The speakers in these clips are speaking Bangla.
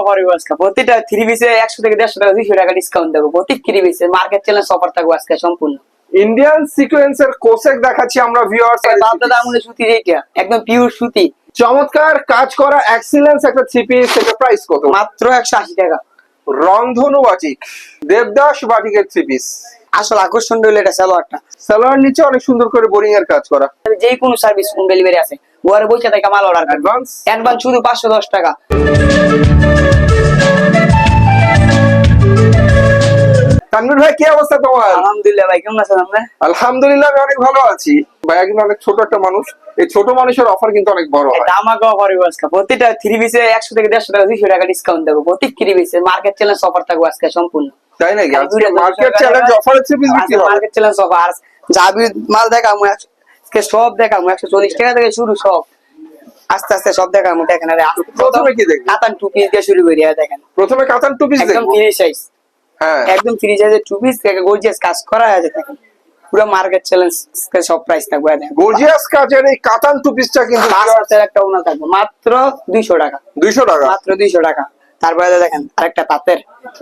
অফার আজকে। প্রতিটা থ্রি পিসে একশো থেকে দেড়শো টাকা দুইশো টাকা ডিসকাউন্ট দেবো। প্রতি থ্রি পিসে মার্কেট চ্যালেঞ্জ অফার থাকবে আজকে সম্পূর্ণ। ইন্ডিয়ান সিকোয়েন্সের কোসেক দেখাচ্ছি আমরা ভিউয়ার্স আঙুলের সুতি একদম পিওর সুতি। চমৎকার কাজ করা এক্সিলেন্স একটা থ্রি পিস এটা প্রাইস কত? মাত্র একশো আশি টাকা। রংধনু বাটিক দেবদাস বাটিকের থ্রি পিস আসল আকর্ষণ রইল এটা সালোয়ারটা। সালোয়ার নিচে অনেক সুন্দর করে বোরিং এর কাজ করা। যে কোনো সার্ভিস হোম ডেলিভারি আছে। ঘরে বসে থেকে মাল অর্ডার অ্যাডভান্স অ্যাডভান্স শুধু পাঁচশো দশ টাকা। তানভীর ভাই কি অবস্থা তোমার? আলহামদুলিল্লাহ ভাই কেমন আছেন আপনার আলহামদুলিল্লাহ আমি অনেক ভালো আছি। ভাইয়া কিন্তু অনেক ছোট একটা মানুষ। এই ছোট মানুষের অফার কিন্তু অনেক বড় হয়। আমাকে অফার আজকে। প্রতিটা থ্রি পিসে একশো থেকে দেড়শো টাকা দুইশো টাকা ডিসকাউন্ট দেবো। প্রতি থ্রি পিসে মার্কেট চ্যালেঞ্জ অফার থাকবে আজকে সম্পূর্ণ। তাই নাকি? মার্কেট চ্যালেঞ্জ বিক্রি হবে মার্কেট চ্যালেঞ্জ অফার যাবি মাল দেখাবো আজকে সব দেখাবো একশো চল্লিশ টাকা থেকে শুরু সব। আস্তে আস্তে সব দেখাবো দেখেন আরে প্রথমে কি? কাতান টু পিস দিয়ে শুরু করি দেখেন। প্রথমে কাতান টু পিস একদম ফ্রি সাইজ হ্যাঁ। একদম ফ্রি সাইজের টু পিস থেকে গর্জিয়াস কাজ করা আছে দেখেন। পুরো মার্কেট চ্যালেঞ্জ সব প্রাইস থাকবে দেখেন। গর্জিয়াস কাজের এই কাতান টু পিসটা কিন্তু একটা ওনা থাকবে মাত্র দুইশো টাকা। দুইশো টাকা? মাত্র দুইশো টাকা। তারপরে দেখেন আরেকটা তাঁতের।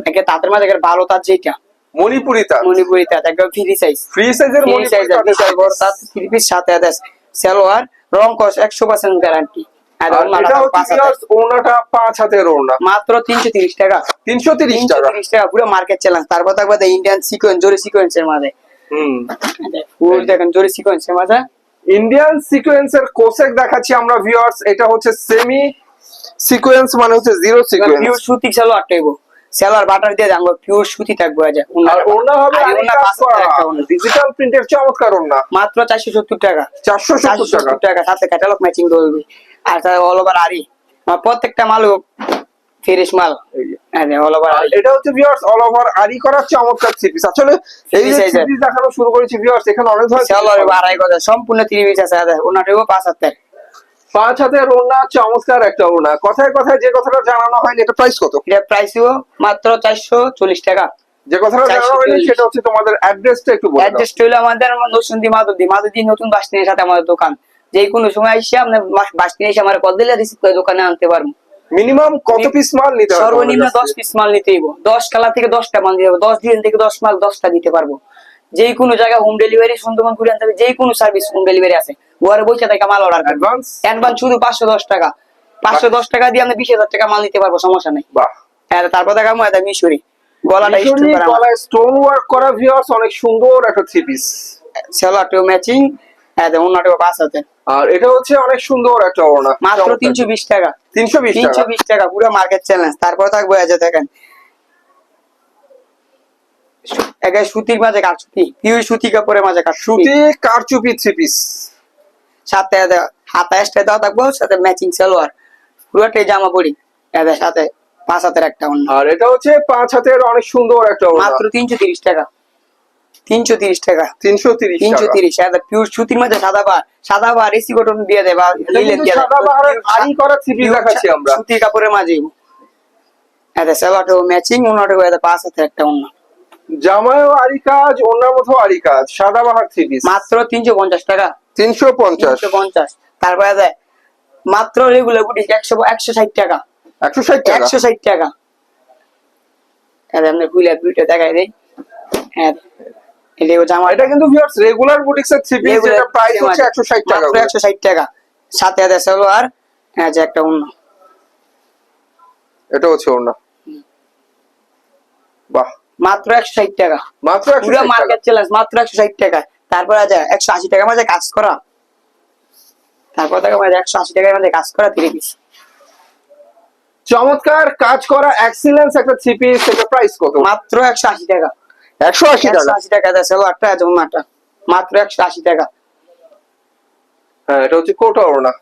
একে তাঁতের মাঝে ভালো তাঁত যেটা মণিপুরি তাঁত মণিপুরি তাঁত একদম ফ্রি সাইজ ফ্রি সাইজের ফ্রি মণিপুরি তাঁত থ্রি পিস সাথে আদাস সালোয়ার রং কস একশো পার্সেন্ট গ্যারান্টি মাত্র তিনশো তিরিশ টাকা। তিনশো তিরিশ টাকা। টাকা পুরো মার্কেট চ্যালেঞ্জ তারপর থাকবে ইন্ডিয়ান সিকোয়েন্স জোরে সিকোয়েন্সের মাঝে। হুম। ফুল দেখেন জোরে সিকোয়েন্সের মাঝে। ইন্ডিয়ান সিকোয়েন্সের কোসেক দেখাচ্ছি আমরা ভিউয়ার্স এটা হচ্ছে সেমি সিকোয়েন্স মানে হচ্ছে জিরো সিকোয়েন্স সুতি সালোয়ার টাইব সালোয়ার বাটার দিয়ে জানব পিওর সুতি থাকবে আজ আর ওড়না হবে আর ওড়না। ডিজিটাল প্রিন্টের চমৎকার ওড়না। মাত্র চারশো সত্তর টাকা। চারশো চারশো সত্তর টাকা। সাথে ক্যাটালগ ম্যাচিং করবে আর তার অল ওভার আরি প্রত্যেকটা মাল ফ্রেশ মাল। এই অল ওভার আর এটা হচ্ছে ভিউয়ার্স অল ওভার আরি করা চমৎকার থ্রি আসলে এই যে। পিস দেখানো শুরু করেছি ভিউয়ার্স এখানে অনেক ধরনের সালোয়ার আড়াই গজা সম্পূর্ণ তিরিশ আছে। ওনাটাও পাঁচ হাজার পাঁচ হাতের ওড়না চমৎকার একটা ওড়না। কথায় কথায় যে কথাটা জানানো হয়নি এটা প্রাইস কত? এটা প্রাইসও মাত্র চারশো চল্লিশ টাকা। যে কথাটা জানানো হয়নি সেটা হচ্ছে তোমাদের অ্যাড্রেসটা একটু বলে দাও। হলো আমাদের নসুন্দি মাদুদি মাদুদি নতুন বাস স্ট্যান্ডের সাথে আমাদের দোকান। যে কোনো সময় এসে আপনি বাস স্ট্যান্ডে এসে আমার কল দিলে রিসিভ করে দোকানে আনতে পারব। মিনিমাম কত পিস মাল নিতে হবে সর্বনিম্ন তোমাদের দশ কাছে? পিস মাল নিতে হইব। দশ কালার থেকে দশটা মাল দিতে হবে দশ দিন থেকে দশ মাল দশটা দিতে পারব। যে কোনো জায়গায় হোম ডেলিভারি সুন্দরবন আনতে হবে যে কোনো সার্ভিস হোম ডেলিভারি আছে। ঘরে বসে থেকে মাল অর্ডার অ্যাডভান্স অ্যাডভান্স শুধু পাঁচশো দশ টাকা। পাঁচশো দশ টাকা দিয়ে আমি বিশ হাজার টাকা মাল নিতে পারব সমস্যা নেই। বাহ। আর তারপর দেখাবো এটা মিশরি। গলাটা স্টোন ওয়ার্ক করা ভিউয়ার্স অনেক সুন্দর একটা থ্রি পিস সেলারটিও ম্যাচিং অন্যটিও পাঁচ আছে আর এটা হচ্ছে অনেক সুন্দর একটা ওড়না। মাত্র তিনশো বিশ টাকা। তিনশো বিশ তিনশো টাকা বিশ টাকা পুরো মার্কেট চ্যালেঞ্জ তারপর থাকব যে দেখেন সুতির মাঝে সুতি পিউর সুতি কাপড়ের মাঝে কাঠ সুতি সুতি কারচুপি থ্রি পিস সাথে হাতা এক্সট্রা দেওয়া থাকব সাথে ম্যাচিং সালোয়ার। পুরোটাই জামা পরি এদের সাথে পাঁচ হাতের একটা অন্য আর এটা হচ্ছে পাঁচ হাতের অনেক সুন্দর একটা মাত্র তিনশো তিরিশ টাকা। তিনশো তিরিশ টাকা। তিনশো তিরিশ তিনশো তিরিশ এদের পিউর সুতির মাঝে সাদা বার। সাদা বার এসি কটন দিয়ে দেয় বা এটা লিলেন দিয়ে দেয়। আরি করা থ্রি পিস দেখাচ্ছি আমরা। সুতির কাপড়ের মাঝে এদের সালোয়ারটাও ম্যাচিং অন্যটাও এদের পাঁচ হাতের একটা অন্য জামায়ও আরি কাজ অন্যের মতো আরি কাজ। সাদা বাহার থ্রি পিস মাত্র তিনশো পঞ্চাশ টাকা। তিনশো পঞ্চাশ। পঞ্চাশ। তারপরে দেয় মাত্র রেগুলার বুটিক একশো একশো ষাট টাকা। একশো ষাট টাকা? একশো ষাট টাকা। এদের আপনি খুলে দুইটা দেখাই দেয় হ্যাঁ এটা কিন্তু ভিউয়ার্স রেগুলার বুটিক্স এর থ্রি পিস যেটা প্রাইস হচ্ছে একশো ষাট টাকা করে। একশো ষাট টাকা। সাথে সালোয়ার হ্যাঁ যে একটা অন্য এটা হচ্ছে ওড়না বাহ। মাত্র একশো ষাট টাকা। মাত্র পুরো মার্কেট চ্যালেঞ্জ মাত্র একশো ষাট টাকা। তারপর আছে একশো আশি টাকার মাঝে কাজ করা। তারপর দেখো মাঝে একশো আশি টাকার মাঝে কাজ করা পিস চমৎকার কাজ করা এক্সিলেন্স একটা থ্রি পিস এটা প্রাইস কত? মাত্র একশো আশি টাকা। একশো আশি টাকা? আশি টাকা দেয় সালোয়ারটা মাত্র একশো আশি টাকা। হ্যাঁ এটা হচ্ছে কোটা ওড়না।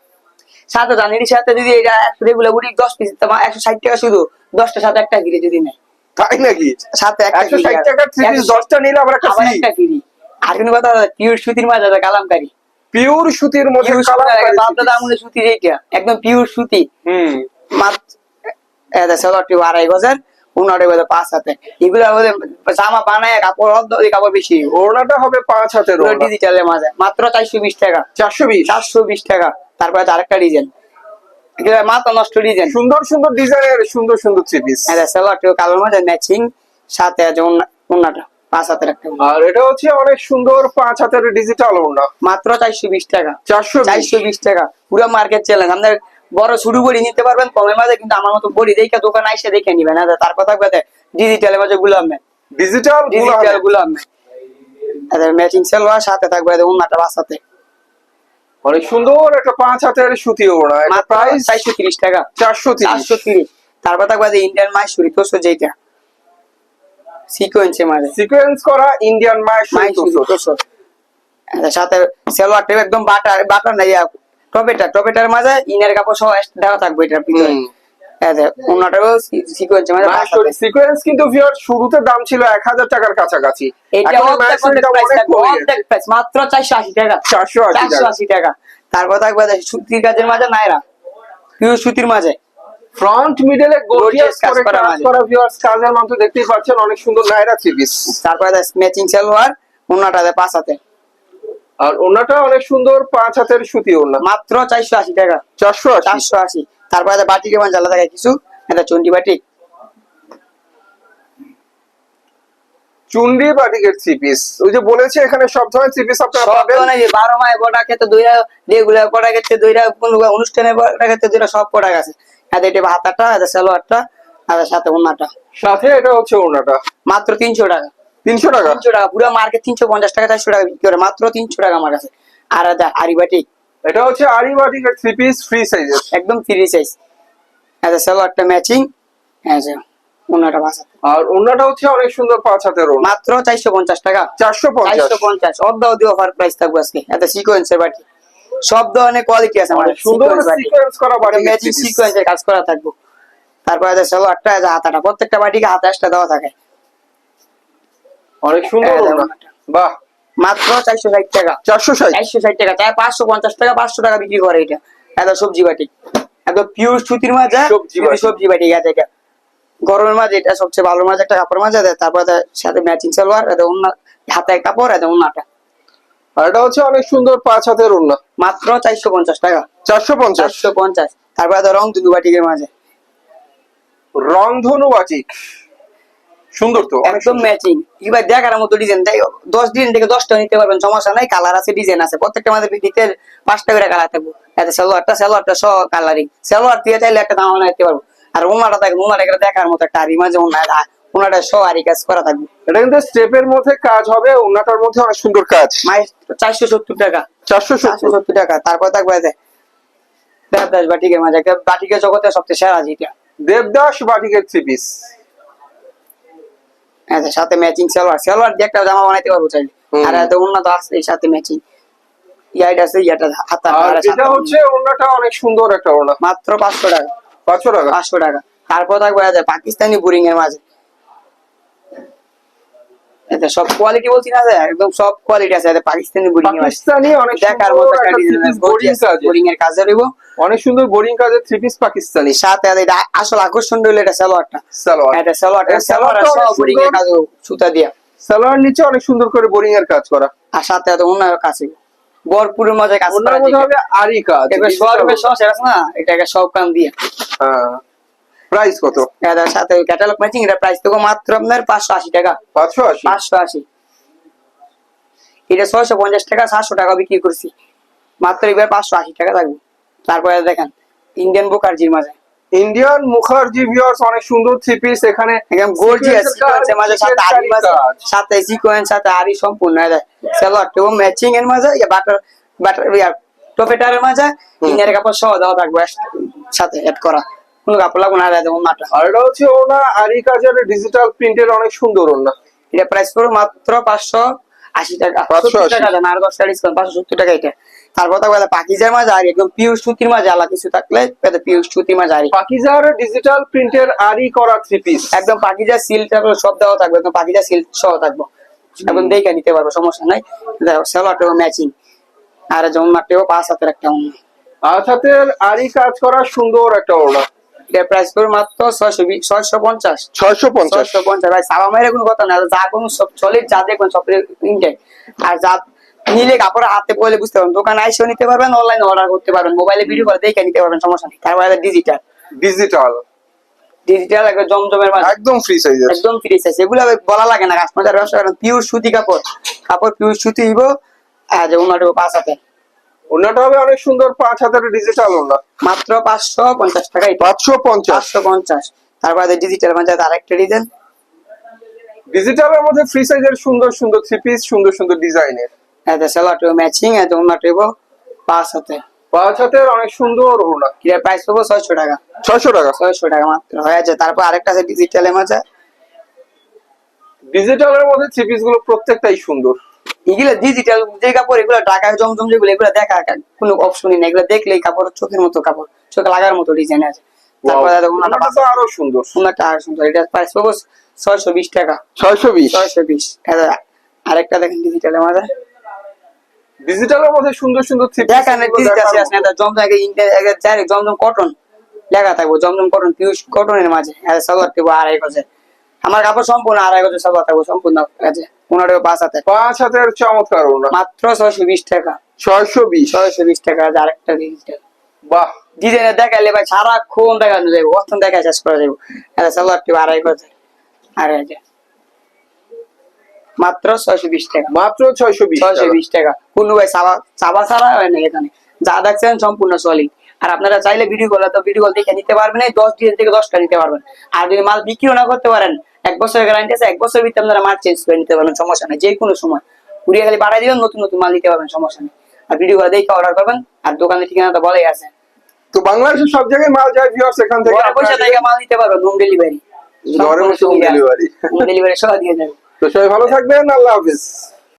সাথে জানির সাথে যদি এটা একশো রেগুলার বুড়ি দশ পিস একশো ষাট টাকা শুধু। দশটা সাথে একটা ঘিরে যদি নেয়। তাই নাকি? সাথে একশো ষাট আর- থ্রি পিস দশটা নিলে আবার একটা ফ্রি। কোনো কথা পিওর সুতির মাঝে আছে কালামকারি। পিওর সুতির মধ্যে সুতি যেটা একদম পিওর সুতি। হুম। এটা আড়াই বোধ পাঁচ হাতে। এগুলো জামা বানায় কাপড় অর্ধ কাপড় বেশি। হবে পাঁচ হাতের ডিজিটালের মাঝে মাত্র চারশো বিশ টাকা। চারশো বিশ। চারশো বিশ টাকা। তারপরে আরেকটা ডিজাইন মাথা নষ্ট ডিজাইন সুন্দর সুন্দর ডিজাইনের সুন্দর সুন্দর থ্রি পিস হ্যাঁ সালোয়ারটা কালোর মধ্যে ম্যাচিং সাথে আছে ওন্না- ওন্নাটা পাঁচ হাতের একটা ওন্না। আর এটা হচ্ছে অনেক সুন্দর পাঁচ হাতের ডিজিটাল মাত্র চারশো বিশ টাকা। চারশো চারশো বিশ টাকা। পুরো মার্কেট চ্যালেঞ্জ বড় শুরু বড়ি নিতে পারবেন কমের মাঝে কিন্তু আমার মতো বড়ি দেখে দোকান আইসে দেখে নিবেন। তার কথা কথা ডিজিটালের মাঝে গুলাম ডিজিটাল ডিজিটাল গুলাম ম্যাচিং সালোয়ার সাথে থাকবে উন্নাটা বাসাতে অনেক সুন্দর একটা পাঁচ হাতের সুতি ওড়না এটা প্রাইস চারশো তিরিশ টাকা। চারশো তিরিশ। চারশো তিরিশ। তারপর থাকবে ইন্ডিয়ান মাইসুরি তোষো যেটা সিকোয়েন্সের মাঝে সিকোয়েন্স করা ইন্ডিয়ান মাইসুরি তোষো সাথে সালোয়ারটা একদম বাটার বাটার নাই টপেটা টপেটার মাঝে ইনার কাপড় সহ দেওয়া থাকবে এটার ভিতরে। সিকোয়েন্স কিন্তু ভিউয়ার শুরুতে দাম ছিল টাকার কাছাকাছি। এটা কমে অর্ধেক price, মাত্র টাকা। চারশো আশি চারশো টাকা আশি টাকা। তারপর সুতির কাজের মাঝে নাইরা পিওর সুতির মাঝে। ফ্রন্ট মিডলে গর্জিয়াস কাজ করে ভিউয়ার্স কাজের দেখতেই পাচ্ছেন অনেক সুন্দর নাইরা থ্রি পিস তারপরে ম্যাচিং সালোয়ার অন্যটাতে পাঁচ হাতে। আর ওনাটা অনেক সুন্দর পাঁচ হাতের সুতি ওড়না। মাত্র চারশো আশি টাকা। চারশো আশি। চারশো আশি। তারপরে বাটি মাঝে আলাদা থাকে? কিছু? এটা চন্ডি বাটি। চুন্ডি বাটিকের থ্রি পিস ওই যে বলেছে এখানে সব ধরনের থ্রি পিস আপনারা পাবেন। যে ক্ষেত্রে দুইটা রেগুলার ক্ষেত্রে দুইটা কোনো অনুষ্ঠানে কটা ক্ষেত্রে দুইটা সব কটা গেছে। এটা হাতাটা এদের সালোয়ারটা আর সাথে অন্যটা সাথে এটা হচ্ছে ওড়নাটা। মাত্র তিনশো টাকা। তিনশো টাকা? তিনশো টাকা। পুরো মার্কেট তিনশো পঞ্চাশ টাকা চারশো টাকা বিক্রি করে। মাত্র তিনশো টাকা আমার কাছে। আর এটা আরিবাটি এটা হচ্ছে আরি বাটিকের থ্রি পিস ফ্রি সাইজের একদম ফ্রি সাইজ এটা সালোয়ারটা ম্যাচিং হ্যাঁ স্যার অন্যটা বাসা আর ওড়নাটা হচ্ছে অনেক সুন্দর পাঁচ হাতের ওড়না মাত্র চারশো পঞ্চাশ টাকা। চারশো পঞ্চাশ। চারশো পঞ্চাশ। অর্ধ অর্ধ অফার প্রাইস থাকবে আজকে। এটা সিকোয়েন্সের বাটি। সব ধরনের কোয়ালিটি আছে আমাদের। সুন্দর সিকোয়েন্স করা বাটিকের ম্যাচিং সিকোয়েন্সের কাজ করা থাকবে। তারপরে যে সালোয়ারটা যে হাতাটা। প্রত্যেকটা বাটিকে হাতে একটা দেওয়া থাকে। অনেক সুন্দর হ্যাঁ। বাহ। মাত্র চারশো ষাট টাকা। চারশো ষাট? চারশো ষাট টাকা। চাই পাঁচশো পঞ্চাশ টাকা পাঁচশো টাকা বিক্রি করে এটা। এত সবজি বাটি। এত পিওর সুতির মাঝে সবজি বাটি। বাটি এটা। গরমের মাঝে এটা সবচেয়ে ভালো মাঝে একটা কাপড় মাঝে দেয় তারপরে সাথে ম্যাচিং সালোয়ার এটা অন্য হাতে কাপড় এটা অন্যটা আর এটা হচ্ছে অনেক সুন্দর পাঁচ হাতের ওড়না। মাত্র চারশো পঞ্চাশ টাকা। চারশো পঞ্চাশ? চারশো পঞ্চাশ। তারপরে রং দুদু বাটিকের মাঝে। রংধনু বাটিক। সুন্দর তো অনেক একদম ম্যাচিং এবার দেখার মতো ডিজাইন তাই দশ ডিজাইন থেকে দশটা নিতে পারবেন সমস্যা নাই কালার আছে ডিজাইন আছে প্রত্যেকটা আমাদের পাঁচটা করে কালার থাকব। এতে সালোয়ারটা সালোয়ারটা সহ কালারিং সালোয়ার দিয়ে চাইলে একটা দাম নিতে পারব। আর ওনাটা থাকবে ওনাটা দেখার মতো একটা ওনাটা সহ আরি কাজ করা থাকবে। এটা কিন্তু স্টেপের মধ্যে কাজ হবে ওনাটার মধ্যে অনেক সুন্দর কাজ। চারশো সত্তর টাকা। চারশো সত্তর। টাকা। তারপর থাকবে দেবদাস বাটিকের মাঝে বাটিকের জগতে সবচেয়ে সেরা যেটা। দেবদাস বাটিকের থ্রি পিস এতে সাথে ম্যাচিং সালোয়ার সালোয়ার দিয়ে একটা জামা বানাইতে পারব চাইলে আর এত উন্নত আছে সাথে ম্যাচিং ইয়াইট আছে ইয়াটা হাতা আর এটা হচ্ছে ওড়নাটা অনেক সুন্দর একটা ওড়না। মাত্র পাঁচশো টাকা। পাঁচশো টাকা? পাঁচশো টাকা। তারপর থাকবে এতে পাকিস্তানি বোরিং এর মাঝে। এতে সব কোয়ালিটি বলছি না যে একদম সব কোয়ালিটি আছে। পাকিস্তানি বোরিং এর পাকিস্তানি অনেক দেখার মতো একটা ডিজাইন। বোরিং এর কাজে রইব। অনেক সুন্দর বোরিং কাজের থ্রি পিস পাকিস্তানি। সাথে আর এটা আসল আকর্ষণ রইল এটা সালোয়ারটা। সালোয়ার। এটা সালোয়ারটা সালোয়ারটা বোরিং এর। কাজে সুতা দিয়া। সালোয়ার নিচে অনেক সুন্দর করে বোরিং এর কাজ করা। আর সাথে এত অন্য কাছে বরপুরের মাঝে কাজ করা মধ্যে হবে আরি কাজ। এবার সরবে সস আছে না এটাকে সব কাম দিয়ে। প্রাইস কত? এটার সাথে ক্যাটালগ ম্যাচিং এটা প্রাইস তো মাত্র আপনার পাঁচশো আশি টাকা। পাঁচশো আশি? পাঁচশো আশি। এটা ছয়শো পঞ্চাশ টাকা সাতশো টাকা বিক্রি করছি। মাত্র এবার পাঁচশো আশি টাকা লাগবে। তারপরে দেখেন ইন্ডিয়ান বুকারজির মাঝে। ইন্ডিয়ান মুখার্জি ভিউয়ার্স অনেক সুন্দর থ্রি পিস এখানে একদম গর্জিয়াস Sequence সিকোয়েন্সের মাঝে সাথে আরি সাথে সিকোয়েন্স সাথে আরি সম্পূর্ণ সালোয়ার এবং ম্যাচিং এর মাঝে ইয়া বাটার বাটার ইয়া টপেটারের মাঝে ইন্ডিয়ার কাপড় সহ দেওয়া থাকবে সাথে অ্যাড করা। কোনো কাপড় লাগবে না দেবো মাটা আর এটা হচ্ছে ওনা আরি কাজের ডিজিটাল প্রিন্টের অনেক সুন্দর ওনা। এটা প্রাইস পড়বে মাত্র পাঁচশো আশি টাকা। 580 সত্তর টাকা আর দশ টাকা ডিসকাউন্ট পাঁচশো সত্তর টাকা এটা। তারপর থাকবে পাকিজার মাঝে আর একদম পিউর সুতির মাঝে আলাদা কিছু থাকলে পিউর সুতির মাঝে আরি পাকিজার ডিজিটাল প্রিন্টের আরি করা থ্রি পিস একদম পাকিজা সিল তারপরে সব দেওয়া থাকবে একদম পাকিজা সিল সহ থাকব। একদম দেখে নিতে পারব সমস্যা নাই। দেখো সেলোয়ারটাও ম্যাচিং আর জন্মারটাও পাঁচ হাতের একটা অন্য সাথে আরি কাজ করা সুন্দর একটা প্রাইস পড়বে মাত্র ছয়শো ছয়শো পঞ্চাশ। ছয়শো পঞ্চাশ। ছয়শো পঞ্চাশ। ভাই সাবা মায়ের কোনো কথা না যা কোনো সব চলে যা দেখবেন সব ইন্টেক আর যা নিলে কাপড় হাতে পড়লে বুঝতে পারবেন। দোকানে আইসেও নিতে পারবেন অনলাইনে অর্ডার করতে পারবেন। মোবাইলে ভিডিও করে দেখে নিতে পারবেন সমস্যা নেই। তারপরে ডিজিটাল ডিজিটাল ডিজিটাল একদম জমজমের মাঝে একদম ফ্রি সাইজের একদম ফ্রি সাইজ এগুলো বলা লাগে না কাস্টমার ব্যবসা করেন পিওর সুতি কাপড়। কাপড় পিওর সুতি হইব আর যে ওনার পাঁচ হাতে। ওনাটা হবে অনেক সুন্দর পাঁচ হাতের ডিজিটাল ওনা মাত্র পাঁচশো পঞ্চাশ টাকা এটা। পাঁচশো পঞ্চাশ। পাঁচশো পঞ্চাশ। তারপরে ডিজিটাল মাঝে আরেকটা ডিজাইন ডিজিটালের মধ্যে ফ্রি সাইজের সুন্দর সুন্দর থ্রি পিস সুন্দর সুন্দর ডিজাইনের এতে সেলাটো ম্যাচিং এতে ওনাটা পাঁচ হাতে। পাঁচ হাতের অনেক সুন্দর প্রাইস পাবো ছয়শো টাকা। ছয়শো টাকা? ছয়শো টাকা মাত্র হয়ে আছে তারপর আরেকটা আছে ডিজিটালের মাঝে ডিজিটালের মধ্যে থ্রি পিসগুলো প্রত্যেকটাই সুন্দর। এগুলো ডিজিটাল যে কাপড় এগুলো জমজম যেগুলো এগুলো দেখা কোনো অপশনই নেই। এগুলো দেখলেই কাপড় চোখের মতো কাপড় চোখে লাগার মতো ডিজাইন আছে। তারপরে আরও সুন্দর। আর সুন্দর। এটা প্রাইস পাবো ছয়শো বিশ টাকা। ছয়শো বিশ? ছয়শো বিশ। আরেকটা দেখেন ডিজিটালের মাঝে ডিজিটালের মধ্যে সুন্দর সুন্দর থ্রি দেখেন ডিজিটাল আছে না জমজম আগে ইন্ডিয়া জমজম কটন লেখা থাকব জমজম কটন পিউষ কটনের মাঝে। আর সালোয়ার দেবো আড়াই গজে। আমার কাপড় সম্পূর্ণ আড়াই গজে সালোয়ার থাকব সম্পূর্ণ আছে ওনারও পাঁচ হাতে। পাঁচ হাতের চমৎকার মাত্র ছয়শো বিশ টাকা। ছয়শো বিশ। ছয়শো বিশ টাকা আছে আরেকটা ডিজিটাল বাহ। ডিজাইনে দেখাইলে ভাই সারাক্ষণ দেখানো যাব অর্থন দেখা শেষ করা যাব। এটা সালোয়ার টিপ আড়াই গজে। আড়াই হাজার মাত্র ছয়শো বিশ টাকা। মাত্র ছয়শো বিশ ছয়শো বিশ টাকা। কোনো ভাই চাবা চাবা ছাড়া হয় না এখানে? যা দেখছেন সম্পূর্ণ সলিড। আর আপনারা চাইলে ভিডিও কল তো ভিডিও কল দেখে নিতে পারবেন দশ দিন থেকে দশটা নিতে পারবেন। আর যদি মাল বিক্রিও না করতে পারেন এক বছরের গ্যারান্টি আছে এক বছর ভিতরে আপনারা মাল চেঞ্জ করে নিতে পারবেন সমস্যা নেই যে কোনো সময়। কুড়িয়ে খালি বাড়াই দিবেন নতুন নতুন মাল নিতে পারবেন সমস্যা নেই। আর ভিডিও কল দেখে অর্ডার করবেন আর দোকানের ঠিকানা তো বলেই আছে। তো বাংলাদেশের সব জায়গায় মাল যায় ভিউয়ার্স এখান থেকে ঘরে বসে থেকে মাল নিতে পারবেন হোম ডেলিভারি ঘরে বসে home delivery। হোম ডেলিভারি সহ দিয়ে যাবে তো সবাই ভালো থাকবেন আল্লাহ হাফিজ।